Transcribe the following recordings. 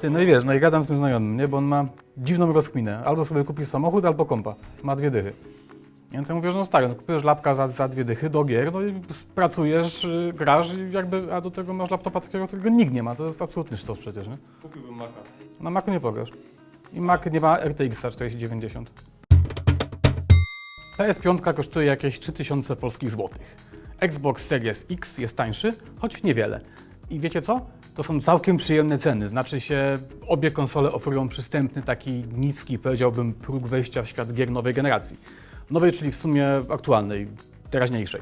Ty, no i wiesz, no i gadam z tym znajomym, nie? Bo on ma dziwną rozkminę. Albo sobie kupisz samochód, albo kompa. Ma dwie dychy. Ja to mówię, że no stary, no kupujesz lapka za, za dwie dychy do gier, no i pracujesz, y, grasz i jakby, a do tego masz laptopa takiego, którego nikt nie ma. To jest absolutny sztos przecież, nie? Kupiłbym Maca. Na Macu nie pograsz. I Mac nie ma RTX 4090. PS5 kosztuje jakieś 3000 polskich złotych. Xbox Series X jest tańszy, choć niewiele. I wiecie co? To są całkiem przyjemne ceny. Znaczy się, obie konsole oferują przystępny, taki niski, powiedziałbym, próg wejścia w świat gier nowej generacji. Nowej, czyli w sumie aktualnej, teraźniejszej.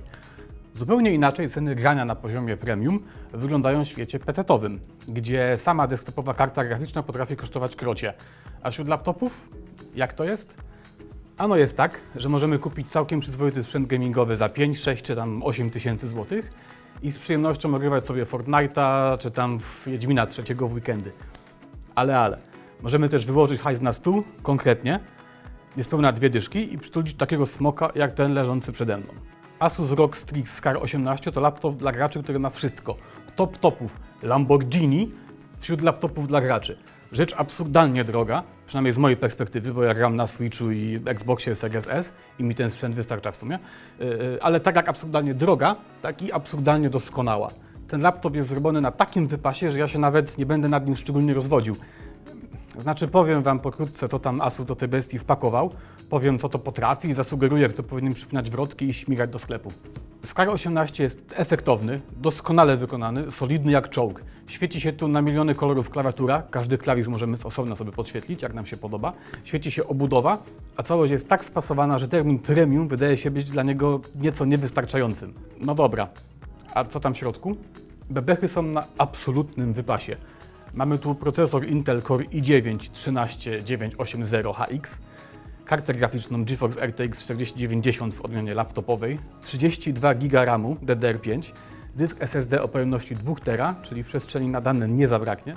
Zupełnie inaczej ceny grania na poziomie premium wyglądają w świecie PC-owym, gdzie sama desktopowa karta graficzna potrafi kosztować krocie. A wśród laptopów, jak to jest? Ano jest tak, że możemy kupić całkiem przyzwoity sprzęt gamingowy za 5, 6 czy tam 8 tysięcy złotych i z przyjemnością ogrywać sobie Fortnite'a czy tam w Wiedźmina trzeciego w weekendy. Ale, ale. Możemy też wyłożyć hajs na stół, konkretnie, niespełna dwie dyszki i przytulić takiego smoka jak ten leżący przede mną. Asus ROG Strix Scar 18 to laptop dla graczy, który ma wszystko. Top topów Lamborghini wśród laptopów dla graczy. Rzecz absurdalnie droga, przynajmniej z mojej perspektywy, bo ja gram na Switchu i Xboxie Series S i mi ten sprzęt wystarcza w sumie, Yy, ale tak jak absurdalnie droga, tak i absurdalnie doskonała. Ten laptop jest zrobiony na takim wypasie, że ja się nawet nie będę nad nim szczególnie rozwodził. Znaczy powiem Wam pokrótce, co tam Asus do tej bestii wpakował, powiem co to potrafi i zasugeruję, jak to powinien przypinać wrotki i śmigać do sklepu. Scar 18 jest efektowny, doskonale wykonany, solidny jak czołg. Świeci się tu na miliony kolorów klawiatura, każdy klawisz możemy osobno sobie podświetlić, jak nam się podoba. Świeci się obudowa, a całość jest tak spasowana, że termin premium wydaje się być dla niego nieco niewystarczającym. No dobra, a co tam w środku? Bebechy są na absolutnym wypasie. Mamy tu procesor Intel Core i9 13980HX, kartę graficzną GeForce RTX 4090 w odmianie laptopowej, 32 GB RAMu DDR5, dysk SSD o pojemności 2 TB, czyli przestrzeni na dane nie zabraknie,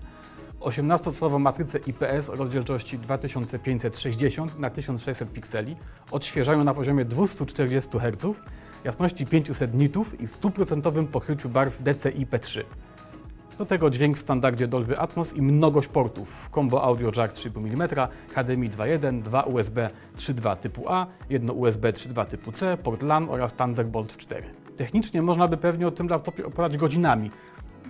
18-calową matrycę IPS o rozdzielczości 2560 na 1600 pikseli, odświeżają na poziomie 240 Hz, jasności 500 nitów i stuprocentowym pokryciu barw DCI-P3. Do tego dźwięk w standardzie Dolby Atmos i mnogość portów. Combo Audio Jack 3,5 mm, HDMI 2.1, 2 USB 3.2 typu A, jedno USB 3.2 typu C, port LAN oraz Thunderbolt 4. Technicznie można by pewnie o tym laptopie opowiadać godzinami.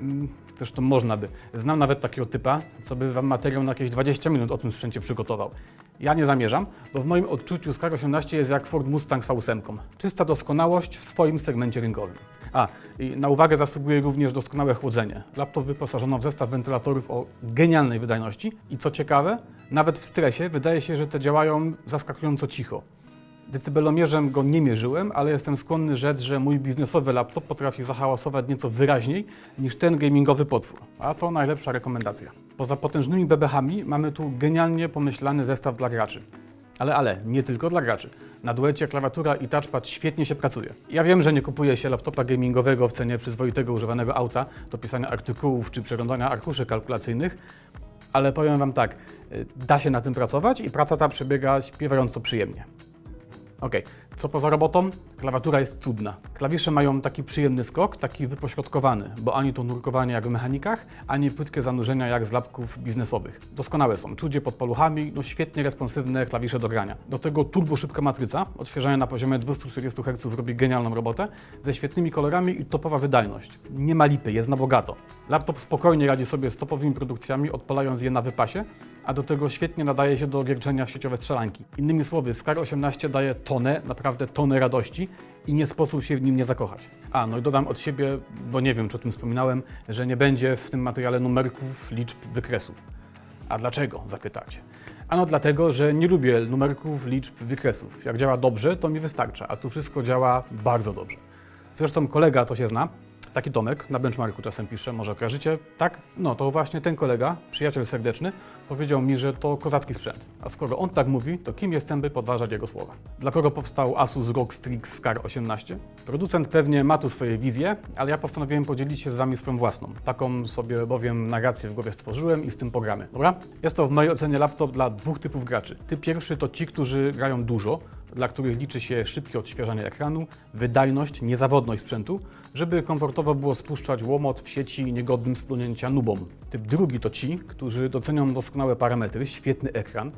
Mm, Zresztą można by. Znam nawet takiego typa, co by Wam materiał na jakieś 20 minut o tym sprzęcie przygotował. Ja nie zamierzam, bo w moim odczuciu Scar 18 jest jak Ford Mustang z V8. Czysta doskonałość w swoim segmencie rynkowym. A, i na uwagę zasługuje również doskonałe chłodzenie. Laptop wyposażono w zestaw wentylatorów o genialnej wydajności i co ciekawe, nawet w stresie wydaje się, że te działają zaskakująco cicho. Decybelomierzem go nie mierzyłem, ale jestem skłonny rzec, że mój biznesowy laptop potrafi zahałasować nieco wyraźniej niż ten gamingowy potwór. A to najlepsza rekomendacja. Poza potężnymi bebechami mamy tu genialnie pomyślany zestaw dla graczy. Ale, ale, nie tylko dla graczy. Na duecie klawiatura i touchpad świetnie się pracuje. Ja wiem, że nie kupuje się laptopa gamingowego w cenie przyzwoitego używanego auta do pisania artykułów czy przeglądania arkuszy kalkulacyjnych, ale powiem Wam tak, y, da się na tym pracować i praca ta przebiega śpiewająco przyjemnie. Ok, co poza robotą? Klawiatura jest cudna. Klawisze mają taki przyjemny skok, taki wypośrodkowany, bo ani to nurkowanie jak w mechanikach, ani płytkie zanurzenia jak z lapków biznesowych. Doskonałe są, czudzie pod paluchami, no świetnie responsywne klawisze do grania. Do tego turbo szybka matryca, odświeżanie na poziomie 240 Hz robi genialną robotę, ze świetnymi kolorami i topowa wydajność. Nie ma lipy, jest na bogato. Laptop spokojnie radzi sobie z topowymi produkcjami, odpalając je na wypasie, a do tego świetnie nadaje się do gierczenia w sieciowe strzelanki. Innymi słowy, Scar 18 daje tonę, naprawdę tonę radości i nie sposób się w nim nie zakochać. A, no i dodam od siebie, bo nie wiem, czy o tym wspominałem, że nie będzie w tym materiale numerków, liczb, wykresów. A dlaczego, zapytacie? Ano dlatego, że nie lubię numerków, liczb, wykresów. Jak działa dobrze, to mi wystarcza, a tu wszystko działa bardzo dobrze. Zresztą kolega, co się zna, taki Tomek, na benchmarku czasem pisze, może kojarzycie, tak? No to właśnie ten kolega, przyjaciel serdeczny, powiedział mi, że to kozacki sprzęt. A skoro on tak mówi, to kim jestem, by podważać jego słowa? Dla kogo powstał Asus ROG Strix Scar 18? Producent pewnie ma tu swoje wizje, ale ja postanowiłem podzielić się z Wami swoją własną. Taką sobie bowiem narrację w głowie stworzyłem i z tym pogramy, dobra? Jest to w mojej ocenie laptop dla dwóch typów graczy. Typ pierwszy to ci, którzy grają dużo, dla których liczy się szybkie odświeżanie ekranu, wydajność, niezawodność sprzętu, żeby komfortowo było spuszczać łomot w sieci niegodnym splunięcia nubom. Typ drugi to ci, którzy docenią doskonałe parametry, świetny ekran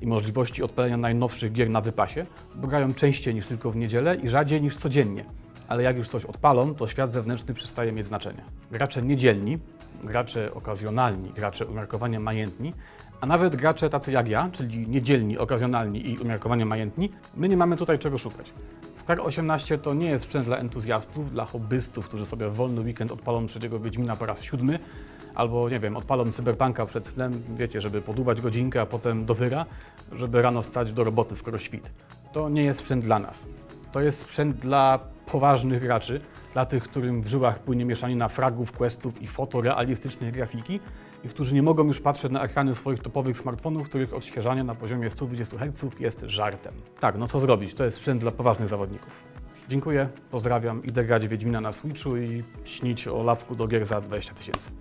i możliwości odpalenia najnowszych gier na wypasie, bo grają częściej niż tylko w niedzielę i rzadziej niż codziennie. Ale jak już coś odpalą, to świat zewnętrzny przestaje mieć znaczenie. Gracze niedzielni, gracze okazjonalni, gracze umiarkowanie majętni, a nawet gracze tacy jak ja, czyli niedzielni, okazjonalni i umiarkowanie majętni, my nie mamy tutaj czego szukać. Star 18 to nie jest sprzęt dla entuzjastów, dla hobbystów, którzy sobie w wolny weekend odpalą trzeciego Wiedźmina po raz siódmy, albo nie wiem, odpalą cyberpunka przed snem, wiecie, żeby podubać godzinkę, a potem do wyra, żeby rano stać do roboty, skoro świt. To nie jest sprzęt dla nas. To jest sprzęt dla poważnych graczy, dla tych, którym w żyłach płynie mieszanina fragów, questów i fotorealistycznej grafiki i którzy nie mogą już patrzeć na ekrany swoich topowych smartfonów, których odświeżanie na poziomie 120 Hz jest żartem. Tak, no co zrobić? To jest sprzęt dla poważnych zawodników. Dziękuję, pozdrawiam, idę grać Wiedźmina na Switchu i śnić o lapku do gier za 20 tysięcy.